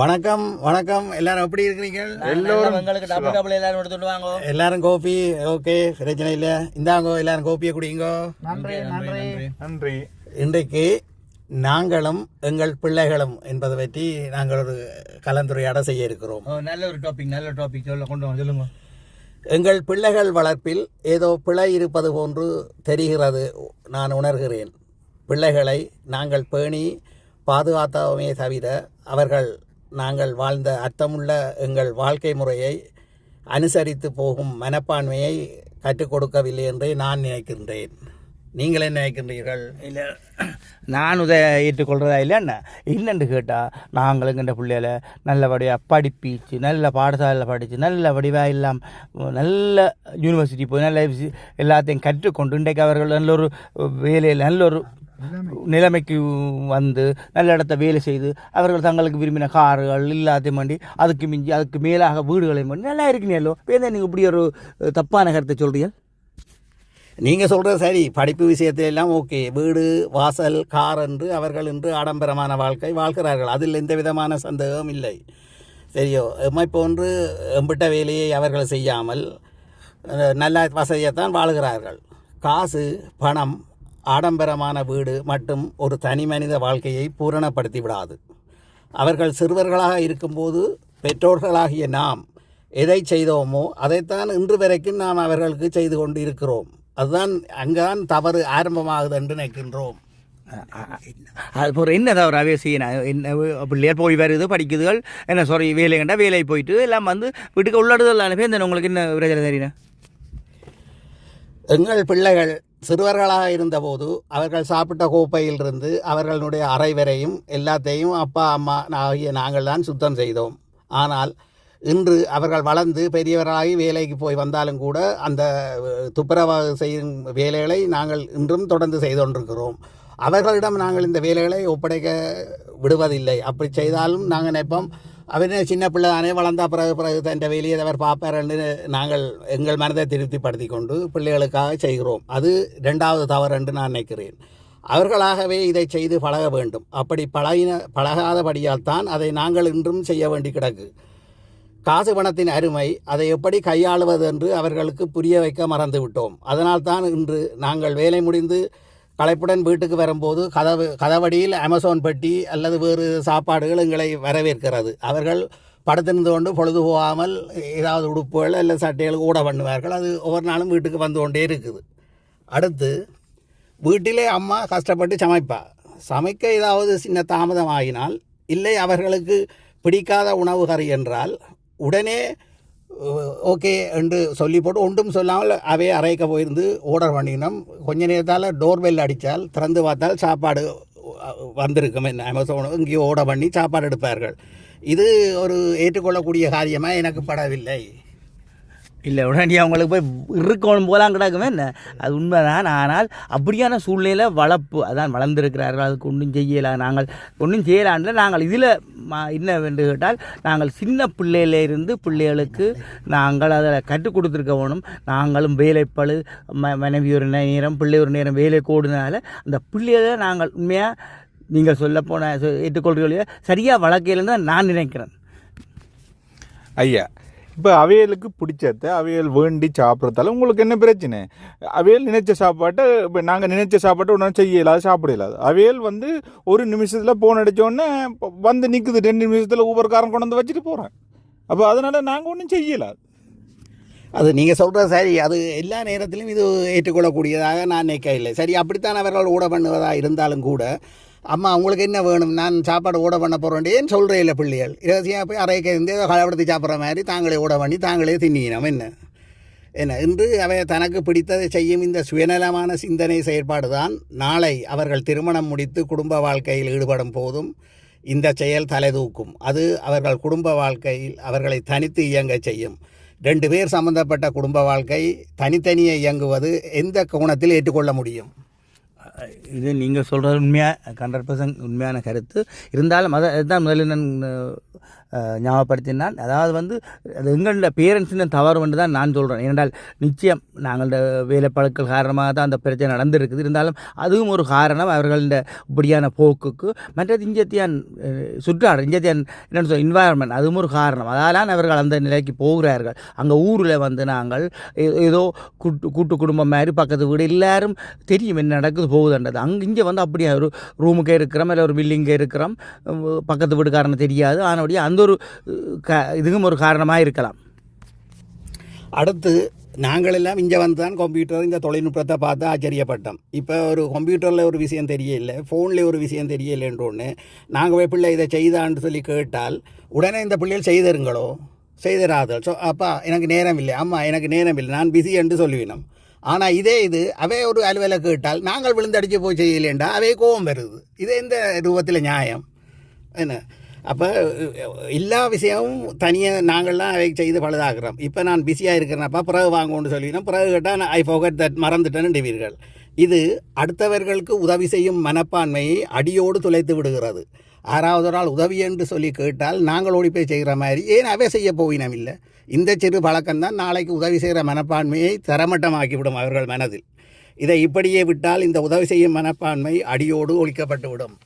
வணக்கம் வணக்கம். எல்லாரும் எப்படி இருக்கிறீங்க எல்லோரும் எங்களுக்கு டபுள் டபுள் எல்லாரும் எடுத்துட்டு வாங்க. எல்லாரும் கோபி ஓகே பிரச்சனை இல்லை. இந்தாங்கோ எல்லாரும் கோப்பியை குடிங்கோ. நன்றி நன்றி நன்றி. இன்றைக்கு நாங்களும் எங்கள் பிள்ளைகளும் என்பதை பற்றி நாங்கள் ஒரு கலந்துரையாட செய்ய இருக்கிறோம். நல்ல ஒரு டாபிக் நல்ல டாபிக் சொல்ல கொண்டு வாங்க சொல்லுங்க. எங்கள் பிள்ளைகள் வளர்ப்பில் ஏதோ பிழை இருப்பது போன்று தெரிகிறது நான் உணர்கிறேன். பிள்ளைகளை நாங்கள் பேணி பாதுகாத்தவமே தவிர அவர்கள் நாங்கள் வாழ்ந்த அர்த்தமுள்ள எங்கள் வாழ்க்கை முறையை அனுசரித்து போகும் மனப்பான்மையை கற்றுக் கொடுக்கவில்லை என்றே நான் நினைக்கின்றேன். நீங்கள் என்ன நினைக்கின்றீர்கள்? இல்லை நான் ஏற்றுக்கொள்கிறதா இல்லை இல்லைன்னா என்னென்று கேட்டால் நாங்கள் எங்கள்ட பிள்ளைகளை நல்லபடியாக படிப்பிச்சு நல்ல பாடசாலையில் படித்து நல்ல வடிவாக எல்லாம் நல்ல யூனிவர்சிட்டி போய் நல்ல எல்லாத்தையும் கற்றுக்கொண்டு இன்றைக்கு அவர்கள் நல்ல ஒரு வேலையில் நல்ல ஒரு நிலைமைக்கு வந்து நல்ல இடத்த வேலை செய்து அவர்கள் தங்களுக்கு விரும்பின கார்கள் எல்லாத்தையும் வேண்டி அதுக்கு மிஞ்சி அதுக்கு மேலாக வீடுகளையும் பண்ணி நல்லா இருக்கீங்களோ? இப்போ நீங்கள் இப்படி ஒரு தப்பான கருத்தை சொல்கிறீங்க நீங்கள் சொல்கிறது சரி. படிப்பு விஷயத்திலெல்லாம் ஓகே. வீடு வாசல் கார் என்று அவர்கள் இன்று ஆடம்பரமான வாழ்க்கை வாழ்கிறார்கள். அதில் எந்த விதமான சந்தேகம் இல்லை. சரியோ? எம்மை போன்று எம்பிட்ட வேலையை அவர்கள் செய்யாமல் நல்ல வசதியைத்தான் வாழுகிறார்கள். காசு பணம் ஆடம்பரமான வீடு மற்றும் ஒரு தனி மனித வாழ்க்கையை பூரணப்படுத்தி விடாது. அவர்கள் சிறுவர்களாக இருக்கும்போது பெற்றோர்களாகிய நாம் எதை செய்தோமோ அதைத்தான் இன்று வரைக்கும் நாம் அவர்களுக்கு செய்து கொண்டு இருக்கிறோம் அதுதான் அங்குதான் தவறு ஆரம்பமாகுது என்று நினைக்கின்றோம். அது போகிற என்ன தவிர அவே செய்யணும் என்ன பிள்ளையார் போய் வருது படிக்குதுகள் என்ன சாரி வேலை கண்டா வேலை போயிட்டு எல்லாம் வந்து வீட்டுக்கு உள்ளடுதல் அனுப்பி இந்த உங்களுக்கு என்ன பிரச்சனை தெரியணும் எங்கள் பிள்ளைகள் சிறுவர்களாக இருந்தபோது அவர்கள் சாப்பிட்ட கோப்பையிலிருந்து அவர்களுடைய அறை வரையும் எல்லாத்தையும் அப்பா அம்மா ஆகிய நாங்கள் தான் சுத்தம் செய்தோம். ஆனால் இன்று அவர்கள் வளர்ந்து பெரியவர்களாகி வேலைக்கு போய் வந்தாலும் கூட அந்த துப்புரவாக செய்யும் வேலைகளை நாங்கள் இன்றும் தொடர்ந்து செய்து கொண்டிருக்கிறோம் அவர்களிடம் நாங்கள் இந்த வேலைகளை ஒப்படைக்க விடுவதில்லை. அப்படி செய்தாலும் நாங்கள் நினைப்போம் அவர் சின்ன பிள்ளை தானே வளர்ந்த பிறகு பிறகு தன் வேலையை அவர் பார்ப்பார் என்று நாங்கள் எங்கள் மனதை திருப்திப்படுத்தி கொண்டு பிள்ளைகளுக்காக செய்கிறோம். அது ரெண்டாவது தவறு என்று நான் நினைக்கிறேன். அவர்களாகவே இதை செய்து பழக வேண்டும். அப்படி பழகின பழகாதபடியால் தான் அதை நாங்கள் இன்றும் செய்ய வேண்டி கிடக்கு. காசு பணத்தின் அருமை அதை எப்படி கையாளுவது என்று அவர்களுக்கு புரிய வைக்க மறந்து விட்டோம் அதனால்தான் இன்று நாங்கள் வேலை முடிந்து களைப்புடன் வீட்டுக்கு வரும்போது கதவு கதவடியில் அமேசான் பெட்டி அல்லது வேறு சாப்பாடுகள் எங்களை வரவேற்கிறது. அவர்கள் படுத்திருந்து கொண்டு பொழுது போகாமல் ஏதாவது உடுப்புகள் அல்லது சட்டைகள் கூட பண்ணுவார்கள். அது ஒவ்வொரு நாளும் வீட்டுக்கு வந்து கொண்டே இருக்குது. அடுத்து வீட்டிலே அம்மா கஷ்டப்பட்டு சமைப்பா. சமைக்க ஏதாவது சின்ன தாமதம் ஆகினால் இல்லை அவர்களுக்கு பிடிக்காத உணவு கறி என்றால் உடனே ஓகே என்று சொல்லி போட்டு ஒன்றும் சொல்லாமல் அவே அறைக்க போயிருந்து ஆர்டர் பண்ணினோம். கொஞ்ச நேரத்தால் டோர் பெல் அடித்தால் திறந்து பார்த்தால் சாப்பாடு வந்திருக்கும். என்ன அமேசான் இங்கேயோ ஓட பண்ணி சாப்பாடு எடுப்பார்கள். இது ஒரு ஏற்றுக்கொள்ளக்கூடிய காரியமாக எனக்கு படவில்லை. இல்லை உடனே அவங்களுக்கு போய் இருக்கணும் போலாம் கிடக்குமே என்ன? அது உண்மைதான். ஆனால் அப்படியான சூழ்நிலையில் வளர்ப்பு அதான் வளர்ந்துருக்கிறார்கள். அதுக்கு ஒன்றும் செய்யலை. நாங்கள் ஒன்றும் செய்யலான்ல நாங்கள் இதில் என்ன என்று கேட்டால் நாங்கள் சின்ன பிள்ளையில இருந்து பிள்ளைகளுக்கு நாங்கள் அதை கற்றுக் கொடுத்துருக்க வேணும். நாங்களும் வேலைப்பழு ம மனைவி ஒரு நேரம் பிள்ளை ஒரு நேரம் வேலை கூடுனால அந்த பிள்ளைகளை நாங்கள் உண்மையாக நீங்கள் சொல்லப்போன ஏற்றுக்கொள்கிறீர்களோ சரியாக வளர்க்கலன்னு தான் நான் நினைக்கிறேன். ஐயா இப்போ அவையலுக்கு பிடிச்சத அவையல் வேண்டி சாப்பிட்றதால உங்களுக்கு என்ன பிரச்சனை? அவையல் நினைச்ச சாப்பாட்டை இப்போ நாங்கள் நினைச்ச சாப்பாட்டை உடனே செய்ய இயலாது சாப்பிட இல்லாது அவையல் வந்து ஒரு நிமிஷத்தில் போன் அடித்தோடனே வந்து நிற்குது ரெண்டு நிமிஷத்தில் ஊபர்காரன் கொண்டு வந்து வச்சுட்டு போகிறேன் அப்போ அதனால் நாங்கள் ஒன்றும் செய்யலாது அது நீங்கள் சொல்கிற சரி. அது எல்லா நேரத்திலும் இது ஏற்றுக்கொள்ளக்கூடியதாக நான் நினைக்க இல்லை சரி அப்படித்தான் அவர்கள் ஊட பண்ணுவதாக இருந்தாலும் கூட அம்மா உங்களுக்கு என்ன வேணும்? நான் சாப்பாடு ஊட பண்ண போகிறேன் சொல்கிறேன் இல்லை பிள்ளைகள்? இரசியாக போய் அரைக்க இருந்து ஏதோ சாப்பிட்ற மாதிரி தாங்களே ஊட பண்ணி தாங்களே தின்னினோம். என்ன? என்ன? இன்று அவை தனக்கு பிடித்ததை செய்யும் இந்த சுயநலமான சிந்தனை செயற்பாடு தான் நாளை அவர்கள் திருமணம் முடித்து குடும்ப வாழ்க்கையில் ஈடுபடும் போதும் இந்த செயல் தலைதூக்கும். அது அவர்கள் குடும்ப வாழ்க்கையில் அவர்களை தனித்து இயங்கச் செய்யும். ரெண்டு பேர் சம்பந்தப்பட்ட குடும்ப வாழ்க்கை தனித்தனியே இயங்குவது எந்த கோணத்தில் ஏற்றுக்கொள்ள முடியும்? இது நீங்கள் சொல்கிறது உண்மையாக ஹண்ட்ரட் பர்சன்ட் உண்மையான கருத்து. இருந்தாலும் அதை அதுதான் முதல்ல நான் ஞாபகப்படுத்தினால் அதாவது வந்து அது எங்களோட பேரண்ட்ஸின் தவறு என்று தான் நான் சொல்கிறேன் ஏனென்றால் நிச்சயம் நாங்களோட வேலைப்பழுக்கள் காரணமாக தான் அந்த பிரச்சனை நடந்திருக்குது. இருந்தாலும் அதுவும் ஒரு காரணம் அவர்களோட இப்படியான போக்குக்கு. மற்றது இஞ்சத்தியான் சுற்றாடல் இஞ்சத்தியான் என்னென்னு சொல்ல இன்வாயர்மெண்ட் அதுவும் ஒரு காரணம். அதாலான் அவர்கள் அந்த நிலைக்கு போகிறார்கள். அங்கே ஊரில் வந்து நாங்கள் ஏ- ஏதோ கூட்டு கூட்டு குடும்பம் மாதிரி பக்கத்து வீடு எல்லாரும் தெரியும் என்ன நடக்குது போகுதுன்றது அங்கே இங்கே வந்து அப்படியே ஒரு ரூமுக்கே இருக்கிறோம் இல்லை ஒரு பில்டிங்கே இருக்கிறோம். பக்கத்து வீடுக்காரனை தெரியாது. ஆனபடியே அந்த ஒரு க இதுவும் ஒரு காரணமாக இருக்கலாம். அடுத்து நாங்கள் எல்லாம் இங்கே வந்து தான் கம்ப்யூட்டர் இந்த தொழில்நுட்பத்தை பார்த்து ஆச்சரியப்பட்டோம். இப்போ ஒரு கம்ப்யூட்டரில் ஒரு விஷயம் தெரியல ஃபோனில் ஒரு விஷயம் தெரியலைன்றொன்று நாங்கள் பிள்ளை இதை செய்தான்னு சொல்லி கேட்டால் உடனே இந்த பிள்ளைகள் செய்தருங்களோ? செய்தராதல். ஸோ அப்பா எனக்கு நேரம் இல்லை அம்மா எனக்கு நேரம் இல்லை நான் பிஸி என்று சொல்லுவினோம் ஆனால் இதே இது அவே ஒரு அலுவலை கேட்டால் நாங்கள் விழுந்தடிச்சு போய் செய்யலேண்டா அவே கோபம் வருது. இது எந்த ரூபத்தில் நியாயம்? என்ன? அப்போ எல்லா விஷயமும் தனியாக நாங்கள்லாம் அதை செய்து பழுதாகிறோம் இப்போ நான் பிஸியாக இருக்கிறேனப்பா பிறகு வாங்குவோன்னு சொல்லினோம். பிறகு கேட்டால் ஐ ஃபோகட் தட் மறந்துட்டேன்னுவீர்கள் இது அடுத்தவர்களுக்கு உதவி செய்யும் மனப்பான்மையை அடியோடு துளைத்து விடுகிறது. ஆறாவது நாள் ஆள் உதவி என்று சொல்லி கேட்டால் நாங்கள் ஓடி போய் செய்கிற மாதிரி ஏன் அவை செய்ய போயினம் இல்லை? இந்த சிறு பழக்கம்தான் நாளைக்கு உதவி செய்கிற மனப்பான்மையை தரமட்டமாக்கிவிடும் அவர்கள் மனதில். இதை இப்படியே விட்டால் இந்த உதவி செய்யும் மனப்பான்மை அடியோடு ஒழிக்கப்பட்டுவிடும்.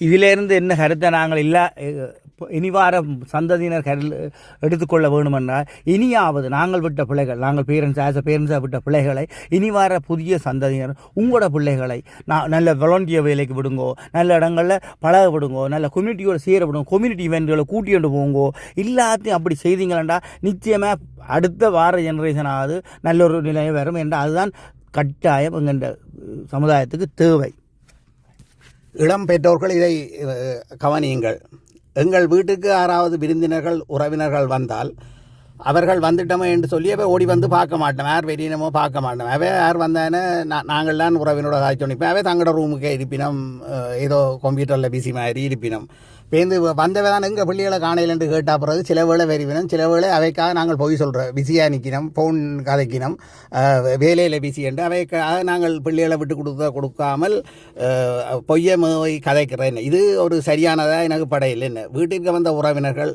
இதிலிருந்து என்ன கருத்தை நாங்கள் இல்லை அஹ், இப்ப இனிவார சந்ததியினர் கரு எடுத்துக்கொள்ள வேணுமென்றால் இனியாவது நாங்கள் விட்ட பிள்ளைகள் நாங்கள் பேரண்ட்ஸ் ஆஸ் அ பேரண்ட்ஸாக விட்ட பிள்ளைகளை இனிவார புதிய சந்ததியினர் உங்களோட பிள்ளைகளை நான் நல்ல வாலண்டியர் வேலைக்கு விடுங்கோ நல்ல இடங்களில் பழக விடுங்கோ நல்ல கம்யூனிட்டியோட சேர விடுங்க கம்யூனிட்டி இவெண்ட்களை கூட்டிகிட்டு போங்கோ எல்லாத்தையும் அப்படி செய்தீங்களா நிச்சயமாக அடுத்த வார ஜெனரேஷனாவது நல்ல ஒரு நிலை வரும் என்ற அதுதான் கட்டாயம் எங்கள் சமுதாயத்துக்கு தேவை. இளம் பெற்றோர்கள் இதை கவனியுங்கள். எங்கள் வீட்டுக்கு யாராவது விருந்தினர்கள் உறவினர்கள் வந்தால் அவர்கள் வந்துட்டோமோ என்று சொல்லி அவ ஓடி வந்து பார்க்க மாட்டோம் யார் வெளியினமோ பார்க்க மாட்டோம் அவள் யார் வந்தானே நான் நாங்கள் தான் உறவினோட காய்ச்சி நிற்பேன் தங்களோட ரூமுக்கே இருப்பினோம் ஏதோ கம்ப்யூட்டரில் பிசி மாதிரி இருப்பினோம். பேருந்து வந்தவை தான் எங்கள் பிள்ளைகளை காணையிலன்று கேட்டால் பிறகு சில வேளை வெறிவினோம் சில வேளை அவைக்காக நாங்கள் போய் சொல்கிறோம் பிஸியாக நிற்கினோம் ஃபோன் கதைக்கினோம் வேலையில் பிஸி என்று. அவைக்காக நாங்கள் பிள்ளைகளை விட்டு கொடுக்க கொடுக்காமல் பொய்ய போய் கதைக்கிறேன் இது ஒரு சரியானதாக எனக்கு படையில் என்ன. வீட்டிற்கு வந்த உறவினர்கள்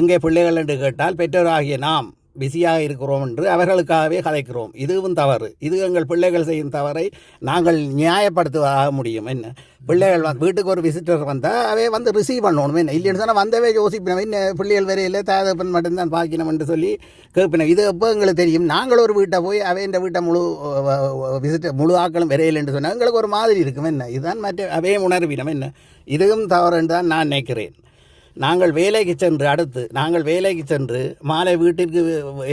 எங்கே பிள்ளைகள் என்று கேட்டால் பெற்றோர் பெற்றோராகிய நாம் பிஸியாக இருக்கிறோம் என்று அவர்களுக்காகவே கதைக்கிறோம் இதுவும் தவறு. இது எங்கள் பிள்ளைகள் செய்யும் தவறை நாங்கள் நியாயப்படுத்துவதாக முடியும். என்ன? பிள்ளைகள் வந்து வீட்டுக்கு ஒரு விசிட்டர் வந்தால் அவே வந்து ரிசீவ் பண்ணணும். என்ன? இல்லைன்னு சொன்னால் வந்தவே யோசிப்பினோம் என்ன? பிள்ளைகள் வரையில் தாதப்பன் மட்டும்தான் பார்க்கணும் என்று சொல்லி கேட்பினோம் இது எப்போ எங்களுக்கு தெரியும்? நாங்கள் ஒரு வீட்டை போய் அவை இந்த வீட்டை முழு விசிட்டர் முழு ஆக்களும் வரையில் என்று சொன்னால் எங்களுக்கு ஒரு மாதிரி இருக்கும். என்ன? இதுதான் மற்ற அவையும் உணர்வினம். என்ன? இதுவும் தவறு என்று தான் நான் நினைக்கிறேன். நாங்கள் வேலைக்கு சென்று அடுத்து நாங்கள் வேலைக்கு சென்று மாலை வீட்டிற்கு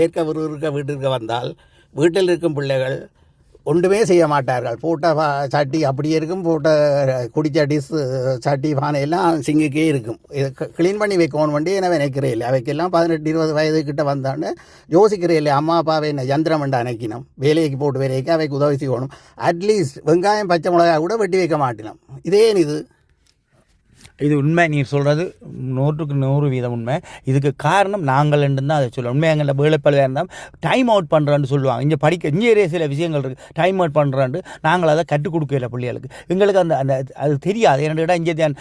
ஏற்க விறுவிறுக்க வீட்டிற்கு வந்தால் வீட்டில் இருக்கும் பிள்ளைகள் ஒன்றுமே செய்ய மாட்டார்கள். போட்ட சட்டி அப்படியே இருக்கும் போட்ட குடிச்ச டிஸ் சட்டி பானையெல்லாம் சிங்குக்கே இருக்கும். இதை க்ளீன் பண்ணி வைக்கணும் வண்டி என்ன நினைக்கிறேன் இல்லை. அவைக்கெல்லாம் பதினெட்டு இருபது வயது கிட்ட வந்தான்னு யோசிக்கிறேன் இல்லை. அம்மா அப்பாவை என்ன யந்திரம் என்று அணைக்கணும். வேலைக்கு போட்டு வேலைக்கு அவைக்கு உதவி செய்யணும். அட்லீஸ்ட் வெங்காயம் பச்சை மிளகாய் கூட வெட்டி வைக்க மாட்டினோம் இதே இது. இது உண்மை நீ சொல்கிறது நூற்றுக்கு நூறு வீதம் உண்மை. இதுக்கு காரணம் நாங்கள் தான் அதை சொல்லுவோம். உண்மை எங்கள்ட்ட வேலைப்பழுவாக இருந்தால் டைம் அவுட் பண்ணுறான்னு சொல்லுவாங்க. இங்கே படிக்க இங்கே சில விஷயங்கள் இருக்குது டைம் அவுட் பண்ணுறான்ட்டு நாங்கள் அதை கற்றுக் கொடுக்கல பிள்ளைகளுக்கு. எங்களுக்கு அந்த அந்த அது தெரியாது. என்னடா இங்கே தியான்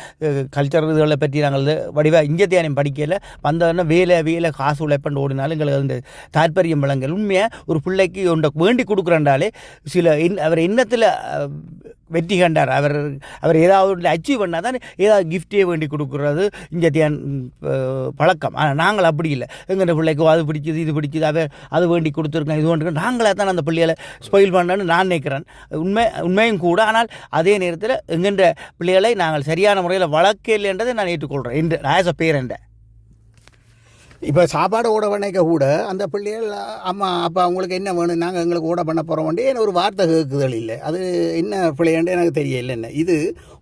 கல்ச்சர் இதுகளை பற்றி நாங்கள் வடிவாக இங்கே தியானம் படிக்கல வந்தோடனே வேலை வேலை காசு உழைப்பண்டு ஓடினாலும் எங்களுக்கு அந்த தாற்பயம் விளங்கல். உண்மையாக ஒரு பிள்ளைக்கு ஒன்றை வேண்டி கொடுக்குறாண்டாலே சில இன் அவர் எண்ணத்தில் வெற்றி கண்டார். அவர் அவர் ஏதாவது அச்சீவ் பண்ணால் தான் ஏதாவது கிஃப்ட் வேண்டி கொடுக்குறது இங்கே பழக்கம். ஆனால் நாங்கள் அப்படி இல்லை. எங்கள் பிள்ளைக்கு அது பிடிக்குது இது பிடிக்குது அதை அது வேண்டி கொடுத்துருக்கேன் இது வேண்டி நாங்களே தான் அந்த பிள்ளைகளை ஸ்பெயில் பண்ணணும்னு நான் நினைக்கிறேன். உண்மை உண்மையும் கூட. ஆனால் அதே நேரத்தில் எங்கென்ற பிள்ளைகளை நாங்கள் சரியான முறையில் வளர்க்கலைன்றதை நான் ஏற்றுக்கொள்கிறேன் என்று ஆஸ் அ பேரண்ட இப்போ சாப்பாடு ஓட பண்ணிக்க கூட அந்த பிள்ளைகள் அம்மா அப்பா அவங்களுக்கு என்ன வேணும்? நாங்கள் எங்களுக்கு ஓட பண்ண போகிறோம் என்ன ஒரு வார்த்தை கேட்குதல் இல்லை? அது என்ன பிள்ளையண்டு எனக்கு தெரியல என்ன? இது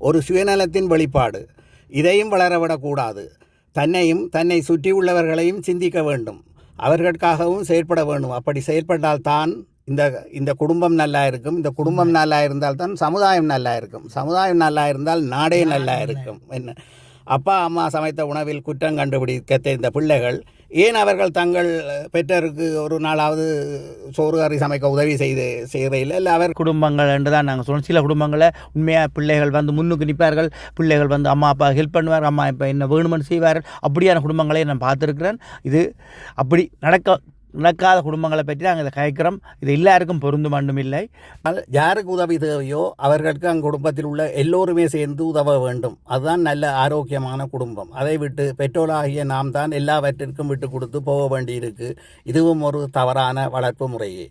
ஒரு சுயநலத்தின் வெளிப்பாடு. இதையும் வளர விடக்கூடாது தன்னையும் தன்னை சுற்றி உள்ளவர்களையும் சிந்திக்க வேண்டும். அவர்களுக்காகவும் செயற்பட வேண்டும். அப்படி செயற்பட்டால் தான் இந்த இந்த குடும்பம் நல்லா இருக்கும். இந்த குடும்பம் நல்லா இருந்தால் தான் சமுதாயம் நல்லா இருக்கும். சமுதாயம் நல்லா இருந்தால் நாடே நல்லா இருக்கும். என்ன? அப்பா அம்மா சமைத்த உணவில் குற்றம் கண்டுபிடிக்க தெரிந்த பிள்ளைகள் ஏன் அவர்கள் தங்கள் பெற்றோருக்கு ஒரு நாளாவது சோறு கறி சமைக்க உதவி செய்து செய்கிறதில்லை இல்லை அவர் குடும்பங்கள் என்று தான் நாங்கள் சொல்லணும் சில குடும்பங்களை உண்மையாக பிள்ளைகள் வந்து முன்னுக்கு நிற்பார்கள். பிள்ளைகள் வந்து அம்மா அப்பா ஹெல்ப் பண்ணுவார். அம்மா இப்போ என்ன வேணுமென்னு செய்வார்கள். அப்படியான குடும்பங்களை நான் பார்த்துருக்கிறேன். இது அப்படி நடக்க நடக்காத குடும்பங்களை பற்றி நாங்கள் இதை கேட்குறோம். இது எல்லாருக்கும் பொருந்தும் மட்டும் இல்லை. யாருக்கு உதவி தேவையோ அவர்களுக்கு அங்கே குடும்பத்தில் உள்ள எல்லோருமே சேர்ந்து உதவ வேண்டும். அதுதான் நல்ல ஆரோக்கியமான குடும்பம். அதை விட்டு பெற்றோராகிய நாம் தான் எல்லாவற்றிற்கும் விட்டு கொடுத்து போக வேண்டியிருக்கு. இதுவும் ஒரு தவறான வளர்ப்பு முறையே.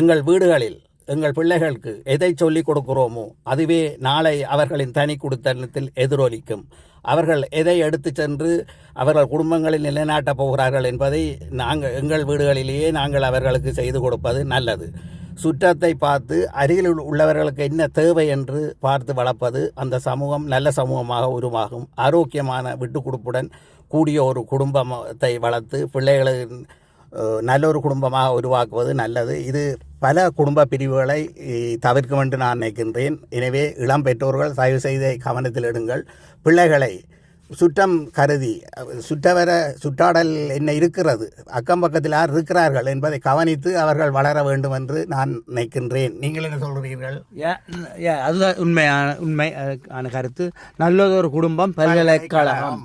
எங்கள் வீடுகளில் எங்கள் பிள்ளைகளுக்கு எதை சொல்லிக் கொடுக்கிறோமோ அதுவே நாளை அவர்களின் தனி குடித்தனத்தில் எதிரொலிக்கும். அவர்கள் எதை எடுத்து சென்று அவர்கள் குடும்பங்களில் நிலைநாட்டப் போகிறார்கள் என்பதை நாங்கள் எங்கள் வீடுகளிலேயே நாங்கள் அவர்களுக்கு செய்து கொடுப்பது நல்லது. சுற்றத்தை பார்த்து அருகில் உள்ள- உள்ளவர்களுக்கு என்ன தேவை என்று பார்த்து வளர்ப்பது அந்த சமூகம் நல்ல சமூகமாக உருவாகும். ஆரோக்கியமான விட்டு கொடுப்புடன் கூடிய ஒரு குடும்பத்தை வளர்த்து பிள்ளைகளின் அஹ், நல்ல ஒரு குடும்பமாக உருவாக்குவது நல்லது. இது பல குடும்ப பிரிவுகளை தவிர்க்கும் என்று நான் நினைக்கின்றேன். எனவே இளம் பெற்றோர்கள் தயவு செய்து கவனத்தில் எடுங்கள். பிள்ளைகளை சுற்றம் கருதி சுற்றவர சுற்றாடல் என்ன இருக்கிறது அக்கம் பக்கத்தில் யார் இருக்கிறார்கள் என்பதை கவனித்து அவர்கள் வளர வேண்டும் என்று நான் நினைக்கின்றேன். நீங்கள் என்ன சொல்கிறீர்கள்? அதுதான் உண்மையான உண்மை அதுக்கான கருத்து. நல்லதொரு குடும்பம் பல்கலைக்கழகம்.